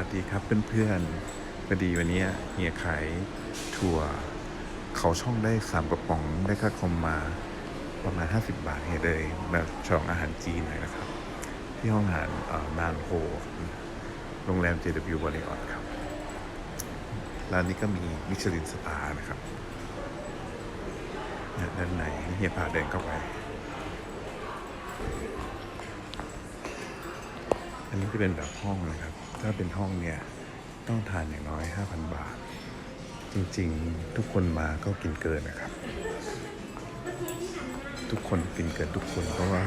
วัสดีครับเพื่อนๆพอดีวันนี้เฮียขายถั่วเขาช่องได้สามกระป๋องได้ค่าคอมมาประมาณ 50 บาทเฮียเลยแบบฉลองอาหารจีนหน่อยนะครับ ที่ห้องอาหารนานโฮโรงแรม JW บริออทครับ ร้านนี้ก็มีมิชลินสตาร์นะครับเนี่ยด้านในเฮียพาเดินเข้าไป อันนี้จะเป็นแบบห้องนะครับ ถ้าเป็นห้องเนี่ยต้องทานอย่างน้อย 5,000 บาท จริงๆ ทุกคนมาก็กินเกินนะครับ ทุกคนกินเกินทุกคนเพราะว่า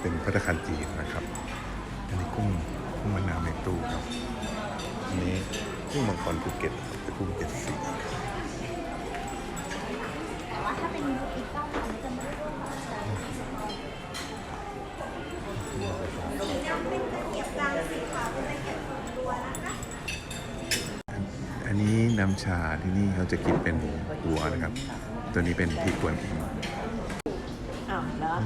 เป็นพัตคารจีนนะครับ อันนี้กุ้งกุ้งมะนาวในตู้ครับ อันนี้กุ้งมังกรภูเก็ตเป็นกุ้งเจ็ดสีแต่ว่าถ้าเป็นอีกต้องจะไม่ได้ร่วมกับแต่ อัน นี้น้ำชาที่นี่เขาจะกินเป็นหัวนะครับ ตัวนี้เป็นที่กวนอิมอ้าวแล้ว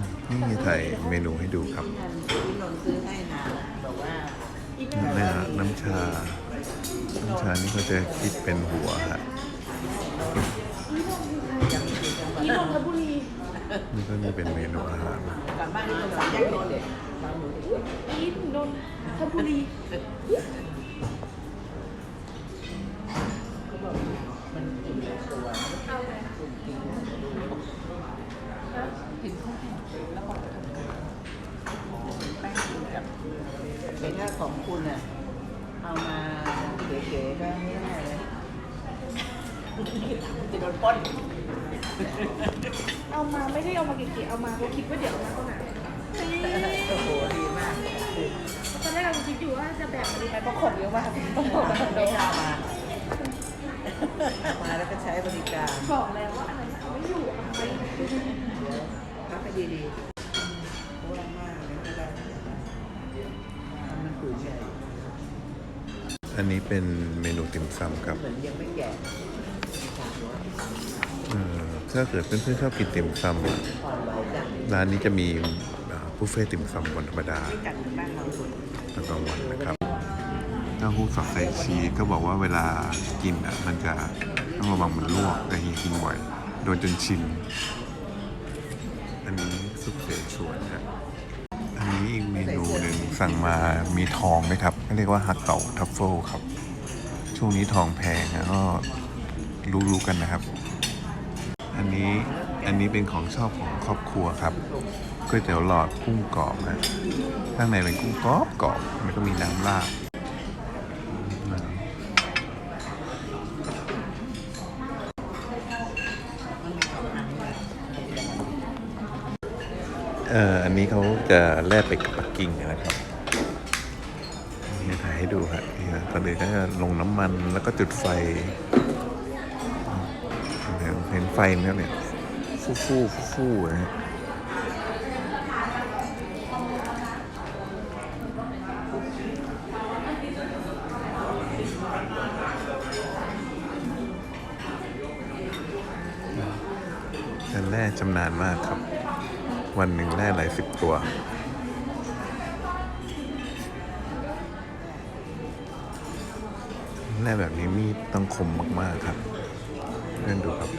นี่ถ่ายเมนูให้ดูครับงานที่นนท์ซื้อให้นะบอกว่านี่ฮะน้ำชา น้ำชานี่เขาจะคิดเป็นหัวฮะที่นนทบุรีนี่ก็นี่เป็นเมนูอาหารกลับบ้านที่ตรงสามแยกโนนท์เลยบางหนูดิที่นนทบุรี เขาบอกมันกินตัว เอาไหม กินกินข้าวแห้งแล้วก็แป้ งกินกับเป็นถ้าของคุณอะ เอามาเก๋ๆก็ไม่ได้เลยจะโดนปล้นเอามาไม่ได้เอามาเก๋ๆเอามาเพราะคิดว่าเดี๋ยวเอามาตรงไหนโอ้โหดีมากตอนแรกเราคิดอยู่ว่าจะแบ่งมาดีไหมเพราะของเยอะมากต้องบอกกันตไม่รงเอามา มาแล้วก็ใช้บริการๆบอกแล้วว่าอันนั้นเอาไม่อยู่เอาไปพักให้ดีๆ อันนี้เป็นเมนูติ่มซำครับเหมือนยังไม่แก่เอ่อถ้าเกิดเพื่อนๆชอบกินติ่มซำอะอ่อนไหวจังร้านนี้จะมีอ่าบุฟเฟ่ต์ติ่มซำวันธรรมดาไม่กัดเหมือนบ้านเราสุดตอนกลางวันนะครับเต้าหู้สับใส่ชีสก็บอกว่าเวลากินอะมันจะต้องระวังมันลวกแต่เฮียกินบ่อยโดนจนชิน อันนี้ซุปเสฉวนครับอันนี้อีกเมนูหนึ่งสั่งมามีทองไหมครับ เรียกว่าฮักเก่าทัฟเฟิลครับ ช่วงนี้ทองแพงนะก็รู้ๆกันนะครับ อันนี้อันนี้เป็นของชอบของครอบครัวครับก๋วยเตี๋ยวหลอดกุ้งกรอบนะข้างในเป็นกุ้งกรอบกรอบแล้วก็มีน้ำราดเอ่ออันนี้เขาจะแลกไปกับปักกิ่งนะครับายให้ดูครับนี่นะตอนเด็กก็จะลงน้ำมันแล้วก็จุดไฟเห็นไฟไหมเนี่ยฟู่ฟู่ฟู่ฟู่นะแร่ชำนาญมากครับ วันหนึ่งแร่หลายสิบตัว แร่แบบนี้มีดต้องคมมากๆครับเล่นดูครับ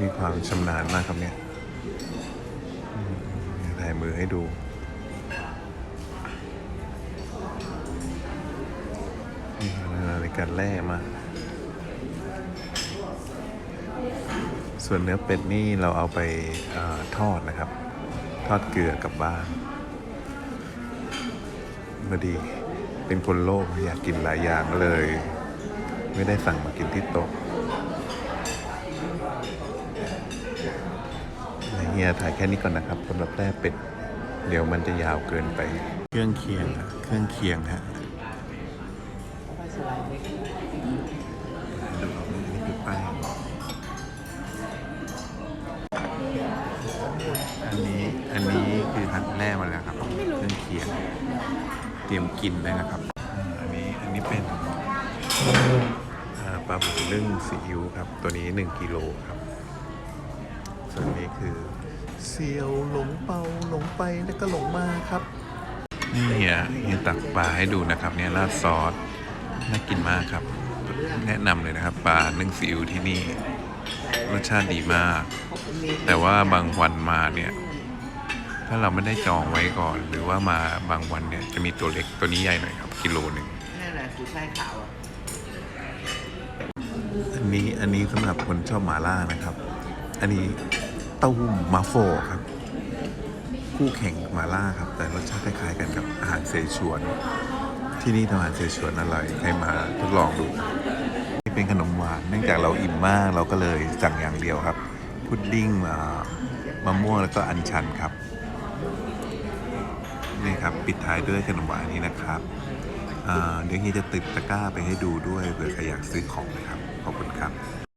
มีความชำนาญมากครับเนี่ยถ่ายมือให้ดูมีความชำนาญในการแล่มา ส่วนเนื้อเป็ดนี่เราเอาไปอทอดนะครับ ทอดเกลือกลับบ้านมาดี เป็นคนโลภอยากกินหลายอย่างเลย ไม่ได้สั่งมากินที่โต๊ะเฮียถ่ายแค่นี้ก่อนนะครับสำหรับแร่เป็ด เดี๋ยวมันจะยาวเกินไป เครื่องเคียง เครื่องเคียงฮะ แร่มาแล้วครับเครื่องเคียงเตรียมกินเลยนะครับอ่าอันนี้อันนี้เป็นอ่าปลาหมึกนึ่งซีอิ๊วครับ ตัวนี้ 1กิโลครับ ส่วนนี้คือเซียวหลงเปาหลงไปแล้วก็หลงมาครับ นี่อะเฮียตักปลาให้ดูนะครับ เนี่ยราดซอสน่ากินมากครับ แนะนำเลยนะครับปลานึ่งซีอิ๊วที่นี่รสชาติดีมาก แต่ว่าบางวันมาเนี่ย ถ้าเราไม่ได้จองไว้ก่อน หรือว่ามาบางวันเนี่ยจะมีตัวเล็กตัวนี้ใหญ่หน่อยครับ กิโลหนึ่งนั่นแหละกูใช่ายขาวอะอันนี้อันนี้สำหรับคนชอบหมาล่านะครับ อันนี้เต้าหู้มาโฟครับ คู่แข่งหมาล่าครับ แต่รสชาติคล้ายๆกันกับอาหารเสฉวน ที่นี่ทำอาหารเสฉวนอร่อยให้มาทดลองดูนี่เป็นขนมหวานเนื่องจากเราอิ่มมากเราก็เลยสั่งอย่างเดียวครับ พุดดิ้งมามะม่วงแล้วก็อัญชันครับ นี่ครับปิดท้ายด้วยขนมหวานนี้นะครับเดี๋ยวเฮียจะติดตะกร้าไปให้ดูด้วยเผื่อใครอยากซื้อของนะครับ ขอบคุณครับ